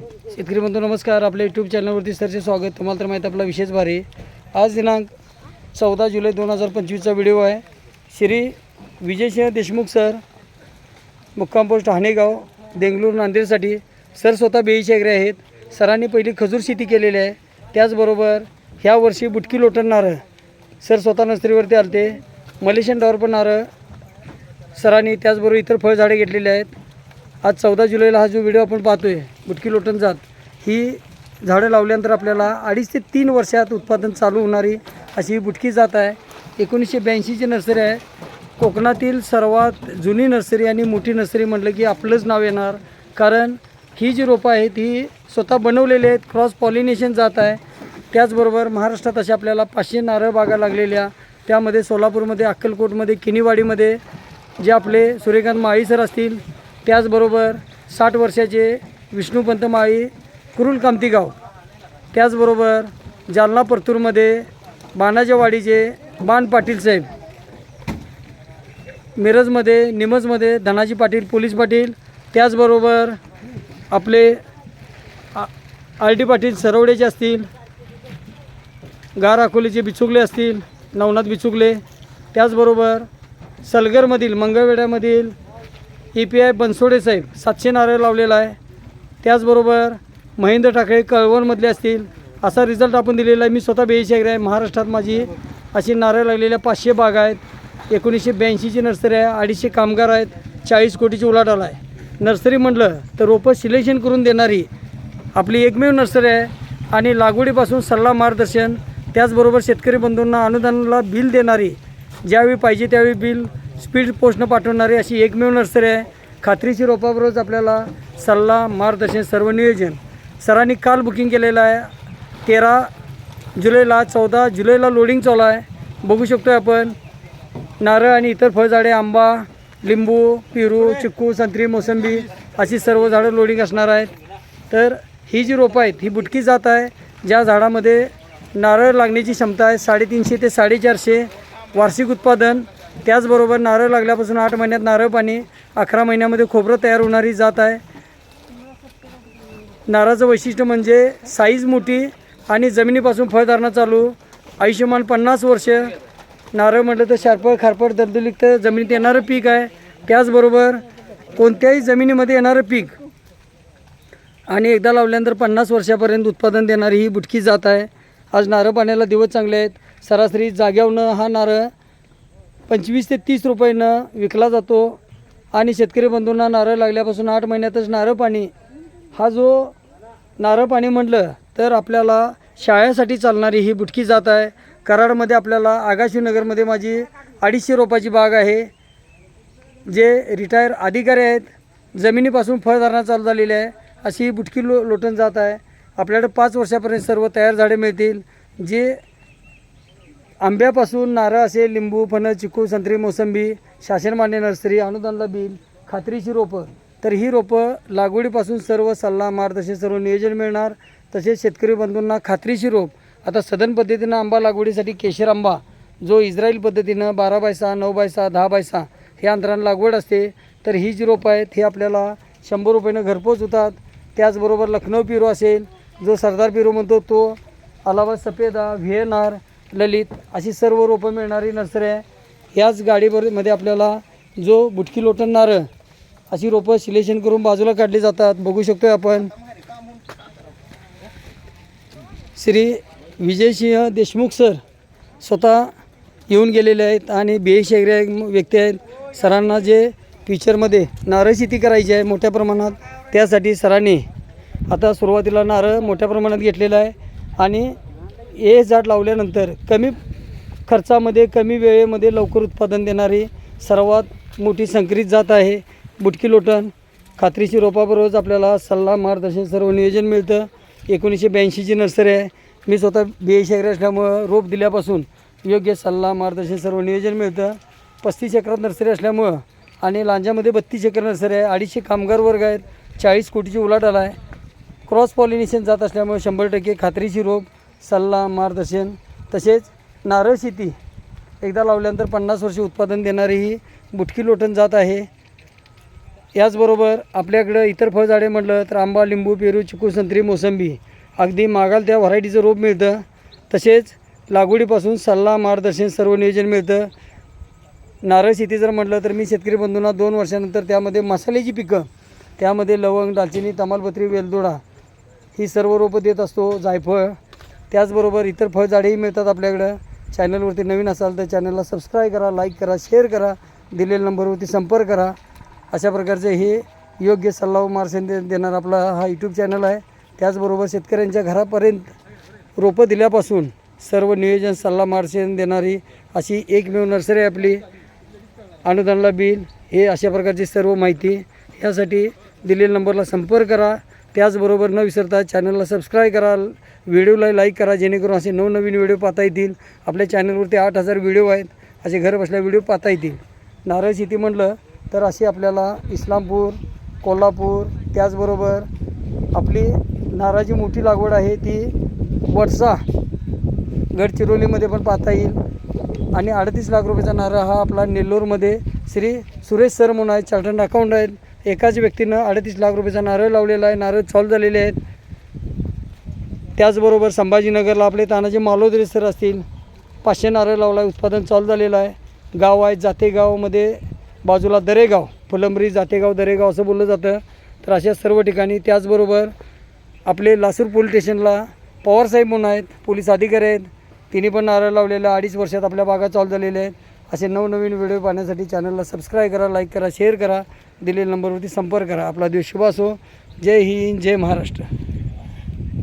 शेतकरी बंधू नमस्कार. आपल्या यूट्यूब चॅनलवरती सरचे स्वागत. तुम्हाला तर माहीत आपला विशेष भारी. आज दिनांक चौदा जुलै दोन हजार पंचवीसचा व्हिडिओ आहे. श्री विजयसिंह देशमुख सर मुक्काम पोस्ट हाणेगाव देंगलूर नांदेडसाठी. सर स्वतः बेईशेगरे वगैरे आहेत. सरांनी पहिली खजूर शेती केलेली आहे. त्याचबरोबर ह्या वर्षी बुटकी लोटण नारळ. सर स्वतः नर्सरीवरती आलते. मलेशियन डॉवर पण नारळ. सरांनी त्याचबरोबर इतर फळझाडे घेतलेली आहेत. आज चौदा जुलैला हा जो व्हिडिओ आपण पाहतोय बुटकी लोटण जात ही झाडं लावल्यानंतर आपल्याला अडीच ते तीन वर्षात उत्पादन चालू होणारी अशी ही बुटकी जात आहे. एकोणीसशे ब्याऐंशीची नर्सरी आहे. कोकणातील सर्वात जुनी नर्सरी आणि मोठी नर्सरी म्हटलं की आपलंच नाव येणार. कारण ही जी रोपं आहेत ही स्वतः बनवलेली आहेत क्रॉस पॉलिनेशन जात आहे. त्याचबरोबर महाराष्ट्रात अशा आपल्याला पाचशे नारळ बागा लागलेल्या त्यामध्ये सोलापूरमध्ये अक्कलकोटमध्ये किनीवाडीमध्ये जे आपले सूर्यकांत माळी सर असतील त्याचबरोबर साठ वर्षाचे विष्णुपंत माळी कुरुल कामतीगाव. त्याचबरोबर जालना परतूरमध्ये बाणाच्या वाडीचे बाण पाटील साहेब. मिरजमध्ये निमजमध्ये धनाजी पाटील पोलीस पाटील. त्याचबरोबर आपले आर डी पाटील सरवडेचे असतील. गार अकोलीचे बिचुकले असतील. नवनाथ बिचुकले त्याचबरोबर सलगरमधील मंगळवेढ्यामधील ई पी आय बनसोडे साहेब सातशे नारळ लावलेला आहे. त्याचबरोबर महेंद्र ठाकरे कळवणमधले असतील असा रिझल्ट आपण दिलेला आहे. मी स्वतः बेईशी आहे. महाराष्ट्रात माझी अशी नारळ लागलेल्या पाचशे बाग आहेत. एकोणीसशे ब्याऐंशीची नर्सरी आहे. अडीचशे कामगार आहेत. चाळीस कोटीची उलाढाल आहे. नर्सरी म्हटलं तर रोपं सिलेक्शन करून देणारी आपली एकमेव नर्सरी आहे. आणि लागवडीपासून सल्ला मार्गदर्शन त्याचबरोबर शेतकरी बंधूंना अनुदानाला बिल देणारी ज्यावेळी पाहिजे त्यावेळी बिल स्पीड पोस्टनं पाठवणारी अशी एकमेव नर्सरी आहे. खात्रीची रोपाबरोबरच आपल्याला सल्ला मार्गदर्शन सर्व नियोजन. सरांनी काल बुकिंग केलेलं आहे. तेरा जुलैला चौदा जुलैला लोडिंग चालू आहे. बघू शकतो आहे आपण. नारळ आणि इतर फळझाडे आंबा लिंबू पेरू चिक्कू संत्री मोसंबी अशी सर्व झाडं लोडिंग असणार आहेत. तर ही जी रोपं आहेत ही बुटकी जात आहे. ज्या झाडामध्ये नारळ लागण्याची क्षमता आहे साडेतीनशे ते साडेचारशे वार्षिक उत्पादन. त्याचबरोबर नारळ लागल्यापासून आठ महिन्यात नारळ पाणी अकरा महिन्यामध्ये खोबरं तयार होणारी जात आहे. नारळाचं वैशिष्ट्य म्हणजे साईज मोठी आणि जमिनीपासून फळधारणा चालू. आयुष्यमान पन्नास वर्ष. नारळ म्हटलं तर शारपळ खारपळ दलदलीत जमिनीत येणारं पीक आहे. त्याचबरोबर कोणत्याही जमिनीमध्ये येणारं पीक आणि एकदा लावल्यानंतर पन्नास वर्षापर्यंत उत्पादन देणारी ही बुटकी जात आहे. आज नारळ पाण्याला दिवस चांगले आहेत. सरासरी जाग्यावनं हा नारळ पंचवीस ते तीस रुपयानं विकला जातो आणि शेतकरी बंधूंना नारळ लागल्यापासून आठ महिन्यातच नारळ पाणी हा जो नारळ पाणी म्हटलं तर आपल्याला शाळेसाठी चालणारी ही बुटकी जात आहे. कराडमध्ये आपल्याला आगाशीनगरमध्ये माझी अडीचशे रोपाची बाग आहे. जे रिटायर अधिकारी आहेत जमिनीपासून फळधारणा चालू झालेली आहे. अशी ही बुटकी लो लोटून जात आहे. आपल्याकडे पाच वर्षापर्यंत सर्व तयार झाडे मिळतील. जे आंब्यापासून नारळ असेल लिंबू फणस चिकू संत्री मोसंबी शासनमान्य नर्सरी अनुदानला बिल खात्रीची रोपं. तर ही रोपं लागवडीपासून सर्व सल्ला मार्गदर्शन सर्व नियोजन मिळणार. तसेच शेतकरी बंधूंना खात्रीची रोप. आता सदन पद्धतीनं आंबा लागवडीसाठी केशर आंबा जो इस्रायल पद्धतीनं बारा बाय सहा नऊ बाय सहा दहा बाय सहा हे अंतरानं लागवड असते. तर ही जी रोपं आहेत हे आपल्याला शंभर रुपयानं घरपोच होतात त्याचबरोबर लखनौ पिरो असेल जो सरदार पिरो म्हणतो तो अलाहाबाद सफेदा व्हिएनार ललित अशी सर्व रोपं मिळणारी नर्सरी आहे. याच गाडीमध्ये आपल्याला जो बुटकी लोटण नारळ अशी रोपं सिलेक्शन करून बाजूला काढली जातात. बघू शकतोय आपण. श्री विजयसिंह देशमुख सर स्वतः येऊन गेलेले आहेत आणि बी व्यक्ती आहेत. सरांना जे फ्युचरमध्ये नारळ शेती करायची आहे मोठ्या प्रमाणात त्यासाठी सरांनी आता सुरुवातीला नारळ मोठ्या प्रमाणात घेतलेलं आहे. आणि हे झाड लावल्यानंतर कमी खर्चामध्ये कमी वेळेमध्ये लवकर उत्पादन देणारी सर्वात मोठी संकरित जात आहे बुटकी लोटण. खात्रीची रोपाबरोबरच आपल्याला सल्ला मार्गदर्शन सर्व नियोजन मिळतं. एकोणीसशे ब्याऐंशीची नर्सरी आहे. मी स्वतः बी ए शहर असल्यामुळं रोप दिल्यापासून योग्य सल्ला मार्गदर्शन सर्व नियोजन मिळतं. पस्तीस एकरात नर्सरी असल्यामुळं आणि लांजामध्ये बत्तीस एकर नर्सरी आहे. अडीचशे कामगार वर्ग आहेत. चाळीस कोटीची उलाढाल आहे. क्रॉस पॉलिनेशन जात असल्यामुळे शंभर टक्के खात्रीची रोप सल्ला मार्गदर्शन तसेच नारळ शेती. एकदा लावल्यानंतर पन्नास वर्षे उत्पादन देणारी ही बुटकी लोटण जात आहे. याचबरोबर आपल्याकडं इतर फळझाडे म्हटलं तर आंबा लिंबू पेरू चिकू संत्री मोसंबी अगदी मागाल त्या व्हरायटीचं रोप मिळतं. तसेच लागवडीपासून सल्ला मार्गदर्शन सर्व नियोजन मिळतं. नारळ शेती जर म्हटलं तर मी शेतकरी बंधूंना दोन वर्षानंतर त्यामध्ये मसाल्याची पिकं त्यामध्ये लवंग दालचिनी तमालपत्री वेलदोडा ही सर्व रोपं देत असतो जायफळ त्याचबरोबर इतर फळझाडेही मिळतात आपल्याकडं. चॅनलवरती नवीन असाल तर चॅनलला सबस्क्राईब करा लाईक करा शेअर करा दिलेल्या नंबरवरती संपर्क करा. अशा प्रकारचे हे योग्य सल्ला व मार्गदर्शन दे देणारा आपला हा यूट्यूब चॅनल आहे. त्याचबरोबर शेतकऱ्यांच्या घरापर्यंत रोपं दिल्यापासून सर्व नियोजन सल्ला मार्गदर्शन देणारी अशी एकमेव नर्सरी आहे आपली. अनुदानला बिल हे अशा प्रकारची सर्व माहिती यासाठी दिलेल्या नंबरला संपर्क करा. त्याचबरोबर न विसरता चॅनलला सबस्क्राईब करा. व्हिडिओला लाईक करा जेणेकरून असे नवनवीन व्हिडिओ पाहता येतील. आपल्या चॅनलवरती आठ हजार व्हिडिओ आहेत. असे घर बसल्या व्हिडिओ पाहता येतील. नारळ शेती म्हटलं तर अशी आपल्याला इस्लामपूर कोल्हापूर त्याचबरोबर आपली नारळाची मोठी लागवड आहे ती वडसा गडचिरोलीमध्ये पण पाहता येईल. आणि अडतीस लाख रुपयाचा नारळ हा आपला नेल्लोरमध्ये श्री सुरेश सर म्हणून आहेत चार्टर्ड अकाउंट आहेत. एकाच व्यक्तीनं अडतीस लाख रुपयाचा नारळ लावलेला आहे. नारळ सॉल्व झालेले आहेत. त्याचबरोबर संभाजीनगरला आपले तानाजी मालोदरे सर असतील पाचशे नारळ लावला आहे उत्पादन चालू झालेलं आहे. गाव आहे जातेगावमध्ये बाजूला दरेगाव फुलंबरी जातेगाव दरेगाव असं बोललं जातं. तर अशा सर्व ठिकाणी त्याचबरोबर आपले लासूर पोलीस स्टेशनला पवारसाहेब म्हणून आहेत पोलीस अधिकारी आहेत. तिने पण नारळ लावलेला अडीच वर्षात आपल्या बागा चालू झालेल्या आहेत. असे नवनवीन व्हिडिओ पाहण्यासाठी चॅनलला सबस्क्राईब करा लाईक करा शेअर करा. दिलेल्या नंबरवरती संपर्क करा. आपला दिवस शुभ असो. जय हिंद जय महाराष्ट्र.